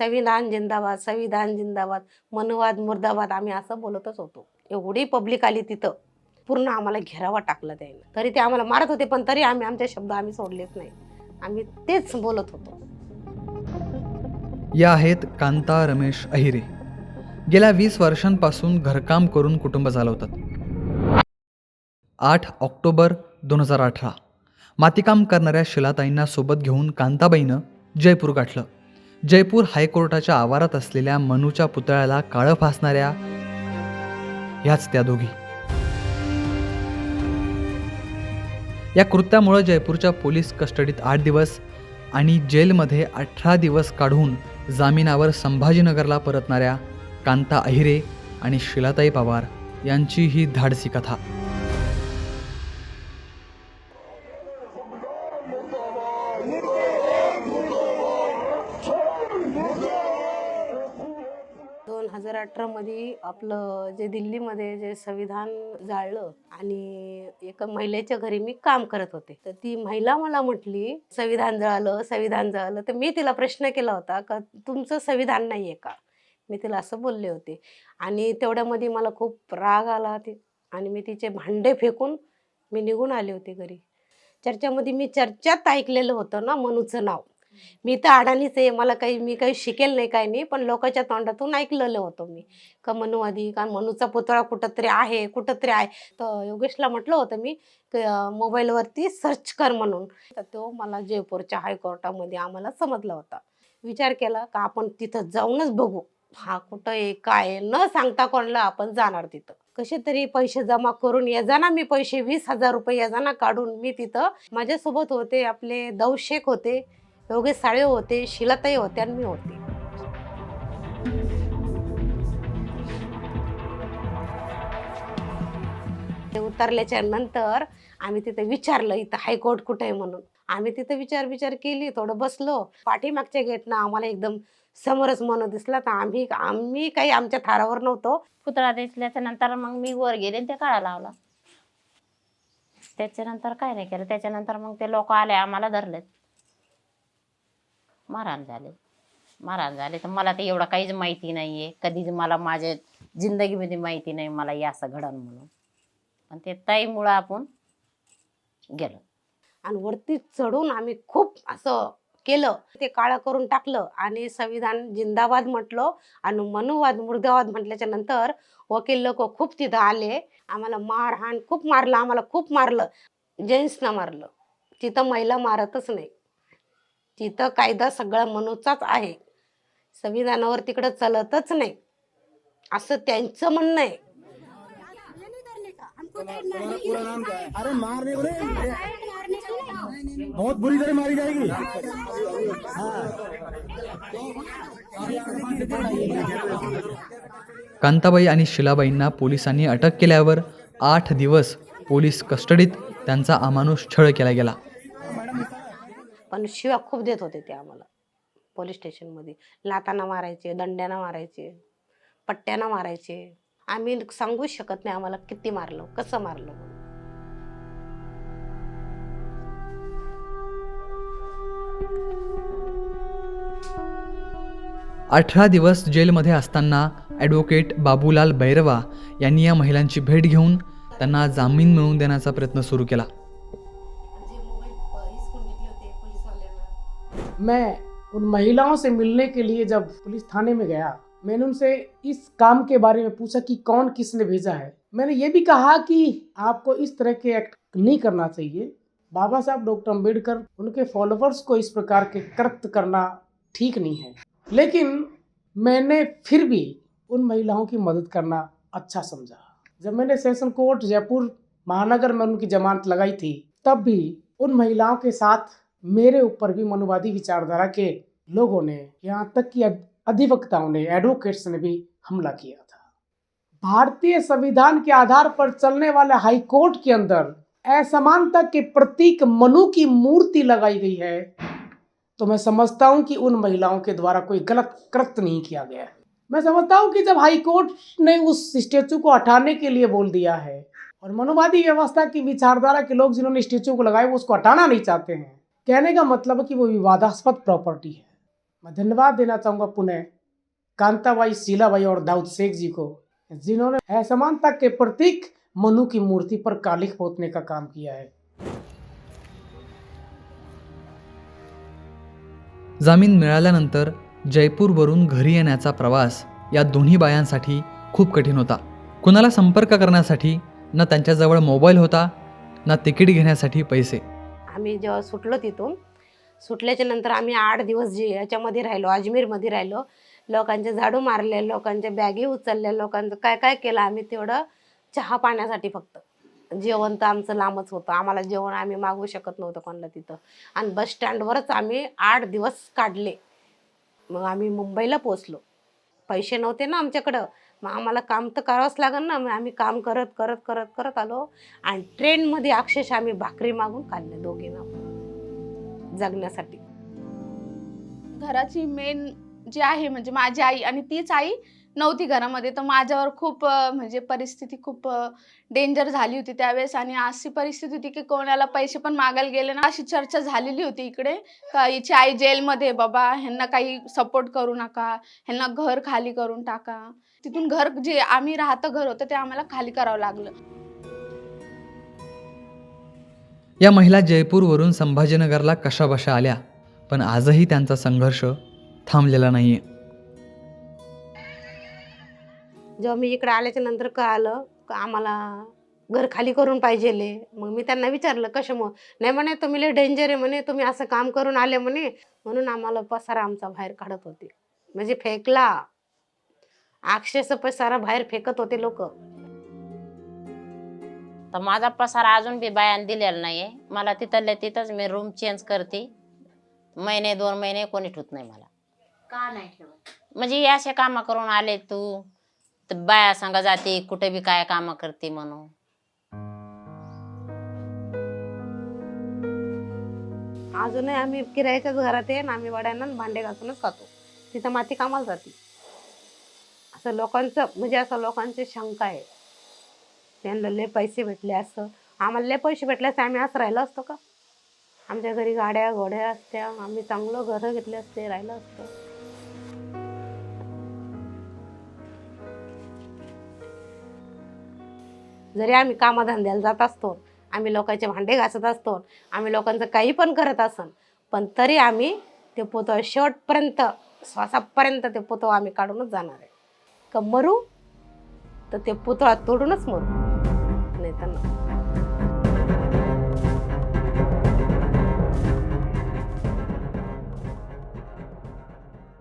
संविधान जिंदाबाद संविधान जिंदाबाद मनवाद मुर्दाबाद आम्ही असं बोलतच होतो. एवढी पब्लिक आली तिथं. पूर्ण आम्हाला घेरावा टाकला त्याने. तरी ते आम्हाला मारत होते पण तरी आम्ही आमचे शब्द आम्ही सोडलेच नाही. आम्ही तेच बोलत होतो. या आहेत कांता रमेश अहिरे. गेल्या वीस वर्षांपासून घरकाम करून कुटुंब चालवतात. आठ ऑक्टोबर दोन हजार अठरा. मातीकाम करणाऱ्या शिलाताईंना सोबत घेऊन कांताबाईनं जयपूर गाठलं. जयपूर हायकोर्टाच्या आवारात असलेल्या मनूच्या पुतळ्याला काळं फासणाऱ्या ह्याच त्या दोघी. या कृत्यामुळं जयपूरच्या पोलीस कस्टडीत आठ दिवस आणि जेलमध्ये अठरा दिवस काढून जामिनावर संभाजीनगरला परतणाऱ्या कांता अहिरे आणि शिलाताई पवार यांची ही धाडसी कथा. हजार अठरामध्ये आपलं जे दिल्लीमध्ये जे संविधान जाळलं आणि एका महिलेच्या घरी मी काम करत होते. तर ती महिला मला म्हटली संविधान जळालं संविधान जळालं. तर मी तिला प्रश्न केला होता का तुमचं संविधान नाही आहे का? मी तिला असं बोलले होते. आणि तेवढ्यामध्ये मला खूप राग आला ते. आणि मी तिचे भांडे फेकून मी निघून आले होते घरी. चर्चामध्ये मी चर्चात ऐकलेलं होतं ना मनूचं नाव. मी तर अडाणीच आहे मला काही मी काही शिकेल नाही काही नाही पण लोकांच्या तोंडातून ऐकलेलं होतं मी. का मनुवादी का मनूचा पुतळा कुठंतरी आहे कुठंतरी आहे. तर योगेशला म्हटलं होतं मी मोबाईलवरती सर्च कर म्हणून. तर तो मला जयपूरच्या हायकोर्टामध्ये आम्हाला समजला होता. विचार केला का आपण तिथं जाऊनच बघू. हा कुठं आहे काय न सांगता कोणाला आपण जाणार तिथं. कसे तरी पैसे जमा करून येजाना मी पैसे वीस हजार रुपये येजाना काढून. मी तिथं माझ्यासोबत होते आपले दौशेक होते. दोघे साळे होते शिलाताई होते आणि मी होते. ते उतरल्याच्या नंतर आम्ही तिथे विचारलं इथं हायकोर्ट कुठे आहे म्हणून? आम्ही तिथे विचार विचार केली थोडं बसलो. पाठीमागच्या गेटनं आम्हाला एकदम समोरच मन दिसला. तर आम्ही आम्ही काही आमच्या थारावर नव्हतो. पुतळा दिसल्याच्या नंतर मग मी वर गेले आणि ते काळा लावला. त्याच्यानंतर काय नाही केलं. त्याच्यानंतर मग ते लोक आले आम्हाला धरलेत. मारहाण झाले. मारहाण झाले तर मला ते एवढं काहीच माहिती नाही आहे कधीच मला माझ्या जिंदगीमध्ये माहिती नाही मला हे असं घडण म्हणून. पण ते ताईमुळं आपण गेलो. आणि वरती चढून आम्ही खूप असं केलं. ते काळं करून टाकलं आणि संविधान जिंदाबाद म्हटलं आणि मनुवाद मुर्दाबाद म्हटल्याच्या नंतर वकील लोक खूप तिथं आले. आम्हाला मारहाण खूप मारलं आम्हाला खूप मारलं. जेंट्सना मारलं. तिथं महिला मारतच नाही. तिथं कायदा सगळा मनूचाच आहे. संविधानावर तिकडं चलतच नाही. असं त्यांचं म्हणणं आहे. पूरा पूरा नाम क्या है अरे मारने को नहीं बहुत बुरी तरह मारी जाएगी. कांताबाई आणि शिलाबाईंना पोलिसांनी अटक केल्यावर आठ दिवस पोलीस कस्टडीत त्यांचा अमानुष छळ केला गेला. पण शिव्या खूप देत होते ते आम्हाला. पोलीस स्टेशनमध्ये. लाताना मारायचे दंड्यानं मारायचे पट्ट्यानं मारायचे. आम्ही सांगूच शकत नाही आम्हाला किती मारलं कसं मारलं. अठरा दिवस जेलमध्ये असताना ॲडव्होकेट बाबूलाल बैरवा यांनी या महिलांची भेट घेऊन त्यांना जामीन मिळवून देण्याचा प्रयत्न सुरू केला. मैं उन महिलाओं से मिलने के लिए जब पुलिस थाने में गया, मैंने उनसे इस काम के बारे में पूछा कि कौन किसने भेजा है। मैंने ये भी कहा कि आपको इस तरह के एक्ट नहीं करना चाहिए। बाबा साहब, डॉक्टर अंबेडकर उनके फॉलोअर्स को इस प्रकार के कृत्य करना ठीक नहीं है। लेकिन मैंने फिर भी उन महिलाओं की मदद करना अच्छा समझा। जब मैंने सेशन कोर्ट जयपुर, महानगर में उनकी जमानत लगाई थी, तब भी उन महिलाओं के साथ मेरे ऊपर भी मनुवादी विचारधारा के लोगों ने, यहाँ तक कि अधिवक्ताओं ने एडवोकेट्स ने भी हमला किया था। भारतीय संविधान के आधार पर चलने वाले हाई कोर्ट के अंदर असमानता के प्रतीक मनु की मूर्ति लगाई गई है तो मैं समझता हूँ कि उन महिलाओं के द्वारा कोई गलत कृत्य नहीं किया गया है। मैं समझता हूँ कि जब हाई कोर्ट ने उस स्टेचू को हटाने के लिए बोल दिया है, और मनुवादी व्यवस्था की विचारधारा के लोग जिन्होंने स्टेचू को लगाए वो उसको हटाना नहीं चाहते हैं कहने का मतलब कि वो विवादास्पद प्रॉपर्टी है। मैं धन्यवाद देना चाहूँगा पुनः कांताबाई शीलाबाई और दाऊद शेख जी को जिन्होंने असमानता के प्रतीक मनु की मूर्ति पर कालिख पोतने का काम किया है। जामीन मिळाल्यानंतर जयपूरवरून घरी येण्याचा प्रवास या दोन्ही बायांसाठी खूप कठीण होता। कुणाला संपर्क करण्यासाठी ना त्यांच्याजवळ मोबाईल होता ना तिकीट घेण्यासाठी पैसे। आम्ही जेव्हा सुटलो तिथून सुटल्याच्या नंतर आम्ही आठ दिवस जे याच्यामध्ये राहिलो अजमेरमध्ये राहिलो. लोकांचे झाडू मारले लोकांच्या बॅगी उचलल्या लोकांचं काय काय केलं आम्ही तेवढं चहा पाण्यासाठी फक्त. जेवण तर आमचं लांबच होतं. आम्हाला जेवण आम्ही मागवू शकत नव्हतं कोणाला तिथं. आणि बस स्टँडवरच आम्ही आठ दिवस काढले. मग आम्ही मुंबईला पोचलो पैसे नव्हते ना आमच्याकडं. मग आम्हाला काम तर करावंच लागेल ना. मग आम्ही काम करत करत करत करत आलो. आणि ट्रेनमध्ये अक्षरशः आम्ही भाकरी मागून काढले दोघींना जगण्यासाठी. घराची मेन जी आहे म्हणजे माझी आई आणि तीच आई नव्हती घरामध्ये. तर माझ्यावर खूप म्हणजे परिस्थिती खूप डेंजर झाली होती त्यावेळेस. आणि अशी परिस्थिती होती की कोणाला पैसे पण मागायला गेले ना अशी चर्चा झालेली होती इकडे. का हिची आई जेलमध्ये बाबा ह्यांना काही सपोर्ट करू नका. ह्यांना घर खाली करून टाका. तिथून घर जे आम्ही राहतं घर होतं ते आम्हाला खाली करावं लागलं. या महिला जयपूरवरून संभाजीनगरला कशाबशा आल्या? पण आजही त्यांचा संघर्ष थांबलेला नाही आहे जेव्हा मी इकडे आल्याच्यानंतर कळालं का आम्हाला घर खाली करून पाहिजेले. मग मी त्यांना विचारलं कशामुळं नाही म्हणे तुम्ही लय डेंजर आहे म्हणे तुम्ही असं काम करून आले म्हणे. म्हणून आम्हाला पसारा आमचा बाहेर काढत होते. म्हणजे फेकला. अक्षरशः पसारा बाहेर फेकत होते लोक. तर माझा पसारा अजून बी बायान दिलेला नाहीये. मला तिथल्या तिथंच मी रूम चेंज करते. महिने दोन महिने कोणी ठेवत नाही मला. का नाही ठेवत? म्हणजे असे कामं करून आले तू? तर बाया सांगा जाते कुठे बी काय कामं करते म्हणून. अजूनही आम्ही किरायाच्याच घरात आहे आणि आम्ही वड्यांना आणि भांडे घासूनच खातो. तिथं माती कामाला जाते. असं लोकांचं म्हणजे असं लोकांची शंका आहे. त्यांना लय पैसे भेटले असं. आम्हाला लय पैसे भेटले असते आम्ही असं राहिलो असतो का? आमच्या घरी गाड्या घोड्या असत्या आम्ही चांगलं घरं घेतले असते राहिलं असतं. जरी आम्ही कामाधंद्याला जात असतो आम्ही लोकांचे भांडे घासत असतो आम्ही लोकांचं काही पण करत असन पण तरी आम्ही ते पोतं शेवटपर्यंत श्वासापर्यंत ते पुतळा आम्ही काढूनच जाणार आहे. का मरू? तर ते पुतळा तोडूनच मरू. नाही त्यांना